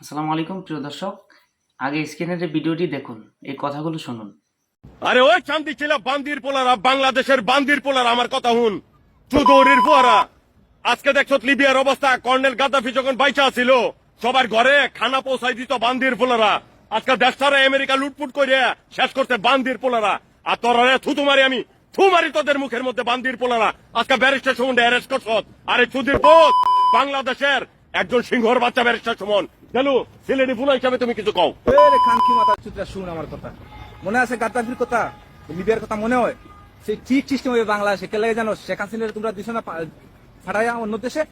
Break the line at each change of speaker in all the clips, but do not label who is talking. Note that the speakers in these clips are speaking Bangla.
আসসালামু আলাইকুম, প্রিয় দর্শক। আগে স্ক্রিনের ভিডিওটি দেখুন, এই কথাগুলো শুনুন।
আরে ওই শান্তি ছিল বান্দির পোলারা, বাংলাদেশের বান্দির পোলারা, আমার কথা হুন চুদৌরির ফোয়ারা। আজকে দেখছ লিবিয়ার অবস্থা, কর্নেল গাদ্দাফি যখন বাইচা ছিল সবার ঘরে খানা পৌঁছাই দিত বান্দির পোলারা। আজকে দেশটারে আমেরিকা লুটপুট করে শেষ করতে বান্দির পোলারা। আর তোরা থুতু মারি আমি, থু মারি তোদের মুখের মধ্যে বান্দির পোলারা। আজকে ব্যারিস্টার সুমন অ্যারেস্ট করছ। আরে চুদির পোত বাংলাদেশের একজন সিংহর বাচ্চা ব্যারিস্টার সুমন। গেলু সিলেটি ফুলা হিসাবে তুমি কিছু কও।
মাথা চুতরা শুন আমার কথা। মনে আছে গাদ্দাফির কথা? লিবিয়ার কথা মনে হয়? সেই ঠিক সিস্টেম হবে বাংলাদেশে। কে লাগে জানো শেখ হাসিনার তোমরা দিছো না ফাটাইয়া অন্য দেশে।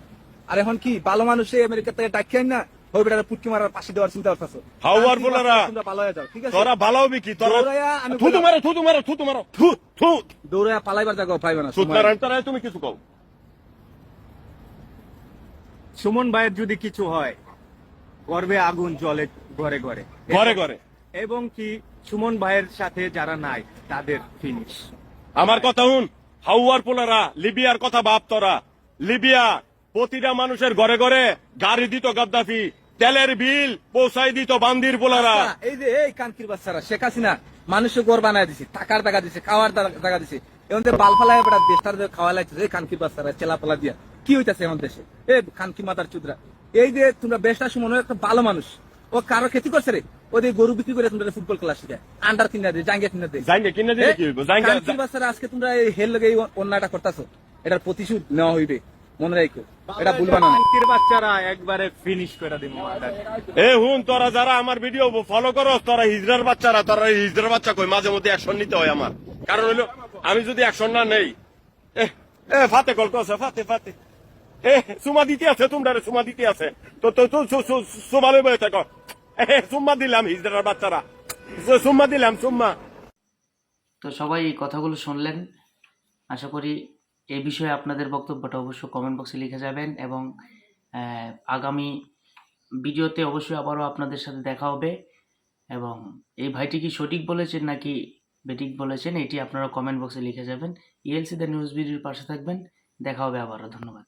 আর এখন কি ভালো মানুষে আমেরিকা থেকে না ওই বেটারা পুটকি মারার পাশে দেওয়ার চিন্তা করতেছো।
হাওয়ার পোলারা।
তোমরা ভালো হয়ে যাও ঠিক আছে?
তোরা বালাও বিকি তোরা থুতু মারো থুতু মারো থুতু মারো থু থু
দৌড়াইয়া পালাইবার জায়গা পাইবে না
সুতরাং তারা তুমি কিছু কও।
সুমন ভাইয়ের যদি কিছু হয় গর্বে আগুন জ্বলে ঘরে ঘরে।
ঘরে ঘরে।
এবং কি সুমন ভাইয়ের সাথে যারা নাই তাদের ফিনিশ
আমার কথা হুন হাওয়ার পোলারা লিবিয়ার কথা ভাব তোরা। লিবিয়া প্রতিটা মানুষের ঘরে ঘরে গাড়ি দিত গাদ্দাফি তেলের বিল পৌঁছাই দিত বান্দির পোলারা।
আচ্ছা, এই যে এই কানকির বাচ্চারা শেখ হাসিনা মানুষের গড় বানায় দিছে টাকার টাকা দিছে খাওয়ার টাকা দিছে। এখন যে বাল ফালাই বেটা দেশটার খাওয়া লাগছে এই কানকির বাচ্চারা চেলা পালা দিয়া। কি হইতাছে এখন দেশে? এই কানকি মাতার চুদরা। এই যে তোমরা বেশটা সুমন একটা ভালো মানুষ। ও কারও ক্ষতি করছে রে? ওদের গরু বিক্রি করে তোমরা ফুটবল খেলা শিখায়। আন্ডার কিনা দে জাঙ্গিয়া কিনা দে
জাঙ্গে কিনে দিলে কি হইব? জাঙ্গে
বাচ্চারা আজকে তোমরা এই হেল লগে এই অন্যায়টা করতেছো। এটার প্রতিশোধ নেওয়া হইবে। মনে রাখো এটা ভুলবা না
বাচ্চারা একবারে ফিনিশ করে দিব
এ হুন তোরা যারা আমার ভিডিও ফলো করো তোরা হিজড়ার বাচ্চারা তোরা এই হিজড়ার বাচ্চা কই? মাঝে মধ্যে অ্যাকশন নিতে হয় আমার। কারণ হলো আমি যদি অ্যাকশন না নেই এ এ ফাতে কল কছে ফাতে ফাতে। এ, সুমা দিতে আছে তোমরা সুমা দিতে আছে। তো তো সুমা থাকো সুম্মা দিলাম, হিজড়ার বাচ্চারা। সুম্মা দিলাম সুম্মা
তো সবাই এই কথাগুলো শুনলেন। আশা করি এই বিষয়ে আপনাদের বক্তব্যটা অবশ্যই কমেন্ট বক্সে লিখে যাবেন এবং আগামী ভিডিওতে অবশ্যই আবারও আপনাদের সাথে দেখা হবে। এবং এই ভাইটি কি সঠিক বলেছেন নাকি বেটিক বলেছেন, এটি আপনারা কমেন্ট বক্সে লিখে যাবেন। ইএলসি দ্য নিউজ ভিডিওর পাশে থাকবেন। দেখা হবে আবারও, ধন্যবাদ।